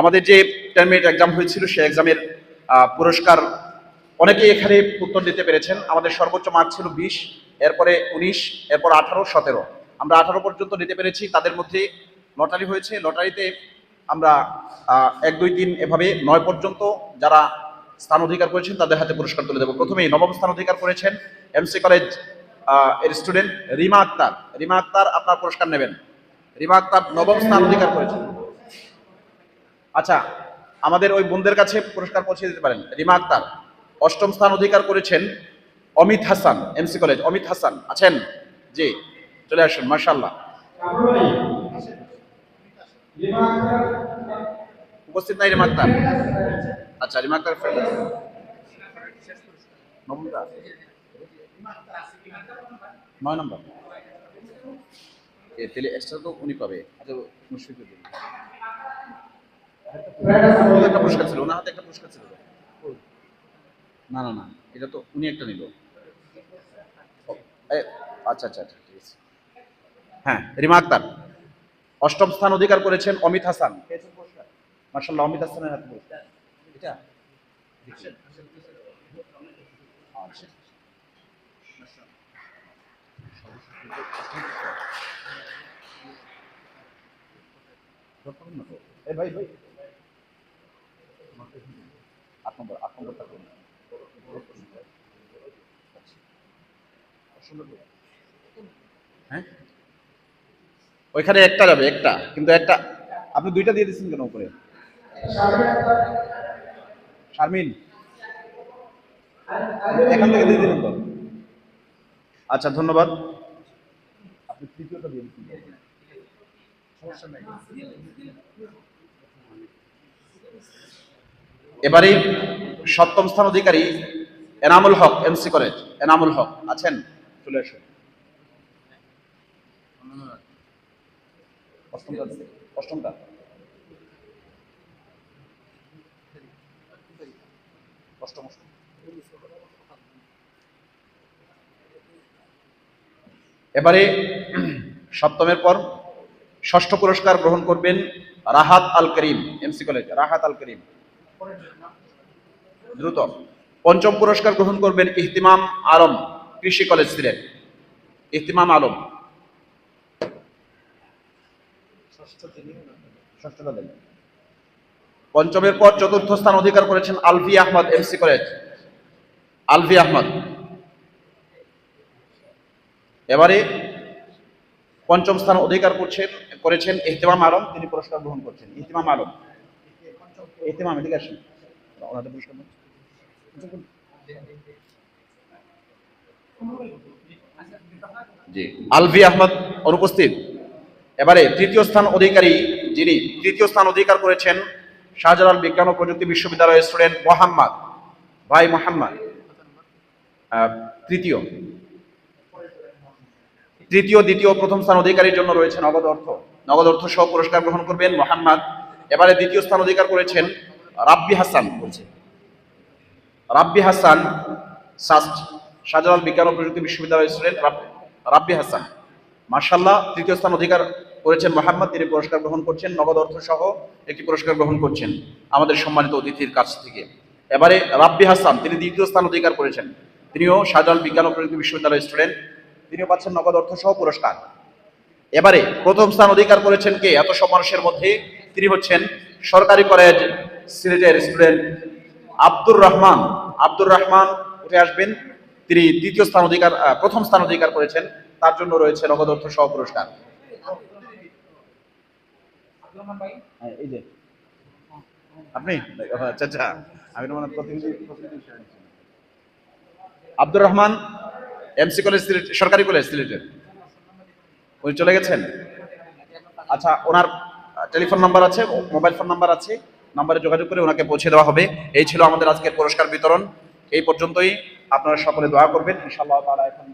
আমাদের যে ten minute exam হয়েছিল, সেই এক্সামের পুরস্কার অনেকেই এখানে উত্তর দিতে পেরেছেন। আমাদের সর্বোচ্চ মার্ক ছিল বিশ, এরপরে উনিশ, এরপর আঠারো, সতেরো। আমরা আঠারো পর্যন্ত নিতে পেরেছি। তাদের মধ্যে লটারি হয়েছে। লটারিতে আমরা এক, দুই, তিন এভাবে নয় পর্যন্ত যারা স্থান অধিকার করেছেন, তাদের হাতে পুরস্কার তুলে দেবো। প্রথমেই নবম স্থান অধিকার করেছেন এমসি কলেজের স্টুডেন্ট রিমা আক্তার। রিমা আক্তার আপনার পুরস্কার নেবেন। রিমা আক্তার নবম স্থান অধিকার করেছেন। আচ্ছা আমাদের ওই বোনদের কাছে পুরস্কার পৌঁছে দিতে পারেন। রিমা আক্তার, অষ্টম স্থান অধিকার করেছেন অমিত হাসান এমসি কলেজ অমিত হাসান। আছেন? জি, চলে আসুন মার্শাল্লাহ উপস্থিত নাই রিমা আক্তার? আচ্ছা রিমা আক্তার। নবমটা নয় নম্বর। তাহলে এক্সট্রা তো উনি পাবে। আচ্ছা মুশফিকুর। দিন ওনার একটা পুরস্কার ছিল, ওনার হাতে একটা পুরস্কার ছিল। না না না, এটা তো উনি একটা নিল। আচ্ছা আচ্ছা আচ্ছা ঠিক আছে। হ্যাঁ রিমা আক্তার। অষ্টম স্থান অধিকার করেছেন অমিত হাসান। মার্শাল্লাহ অমিত হাসানের হাতে এটা? আচ্ছা। ভাই ভাই। হ্যাঁ? ওইখানে একটা যাবে, একটা। কিন্তু একটা, আপনি দুইটা দিয়ে দিচ্ছেন কেন উপরে? শারমিন, এখান থেকে দিয়ে দিলেন তো। আচ্ছা ধন্যবাদ। আপনি সমস্যা নাই। এবারে সপ্তম স্থান অধিকারী এনামুল হক এমসি কলেজ। এনামুল হক, আছেন? চলে আসুন। এবারে সপ্তমের পর ষষ্ঠ পুরস্কার গ্রহণ করবেন রাহাত আল করিম এমসি কলেজ। রাহাত আল করিম। দ্রুত। পঞ্চম পুরস্কার গ্রহণ করবেন ইহতিমাম আলম, কৃষি কলেজ সিলেট। ইহতিমাম আলম। পঞ্চমের পর চতুর্থ স্থান অধিকার করেছেন আলভি আহমদ এমসি কলেজ। আলভি আহমদ। এবারে পঞ্চম স্থান অধিকার করছেন, করেছেন ইহতিমাম আলম, তিনি পুরস্কার গ্রহণ করছেন। ইহতিমাম আলম। ইহতিমাম এদিকে আসেন ওনাদের পুরস্কার। জি। আলভি আহমদ অনুপস্থিত। এবারে তৃতীয় স্থান অধিকারী যিনি তৃতীয় স্থান অধিকার করেছেন শাহজালাল বিজ্ঞান ও প্রযুক্তি বিশ্ববিদ্যালয়ের স্টুডেন্ট মোহাম্মদ ভাই মোহাম্মদ। তৃতীয়। তৃতীয়, দ্বিতীয় প্রথম স্থান অধিকারীর জন্য রয়েছে নগদ অর্থ। নগদ অর্থ সহ পুরস্কার গ্রহণ করবেন মোহাম্মদ এবারে দ্বিতীয় স্থান অধিকার করেছেন রাব্বি হাসান, বলছে। রাব্বি হাসান শাহজালাল বিজ্ঞান ও প্রযুক্তি বিশ্ববিদ্যালয়ের স্টুডেন্ট রাব্বি হাসান। মার্শাল্লাহ তৃতীয় স্থান অধিকার করেছেন মোহাম্মদ, তিনি পুরস্কার গ্রহণ করছেন, নগদ অর্থ সহ একটি পুরস্কার গ্রহণ করছেন আমাদের সম্মানিত অতিথির কাছ থেকে। এবারে রাব্বি হাসান, তিনি দ্বিতীয় স্থান অধিকার করেছেন, তিনিও শাহজালাল বিজ্ঞান ও প্রযুক্তি বিশ্ববিদ্যালয়ের স্টুডেন্ট, তিনিও পাচ্ছেন নগদ অর্থ সহ পুরস্কার। এবারে প্রথম স্থান অধিকার করেছেন কে? এত সব মানুষের মধ্যে তিনি হচ্ছেন সরকারি কলেজ সিলেটের স্টুডেন্ট আব্দুর রহমান। আব্দুর রহমান উঠে আসবেন। তিনি দ্বিতীয় স্থান অধিকার প্রথম স্থান অধিকার করেছেন। তার জন্য রয়েছে নগদ অর্থ সহ পুরস্কার। হ্যাঁ, আপনি? আচ্ছা আচ্ছা। আমি। আব্দুর রহমান এমসি কলেজ সরকারি কলেজ সিলেটের। উনি চলে গেছেন? আচ্ছা ওনার টেলিফোন নাম্বার আছে, মোবাইল ফোন নাম্বার আছে, নাম্বারে যোগাযোগ করে ওনাকে পৌঁছে দেওয়া হবে। এই ছিল আমাদের আজকের পুরস্কার বিতরণ। এই পর্যন্তই। আপনারা সকলে দোয়া করবেন। ইনশাআল্লাহ তাআলা এখন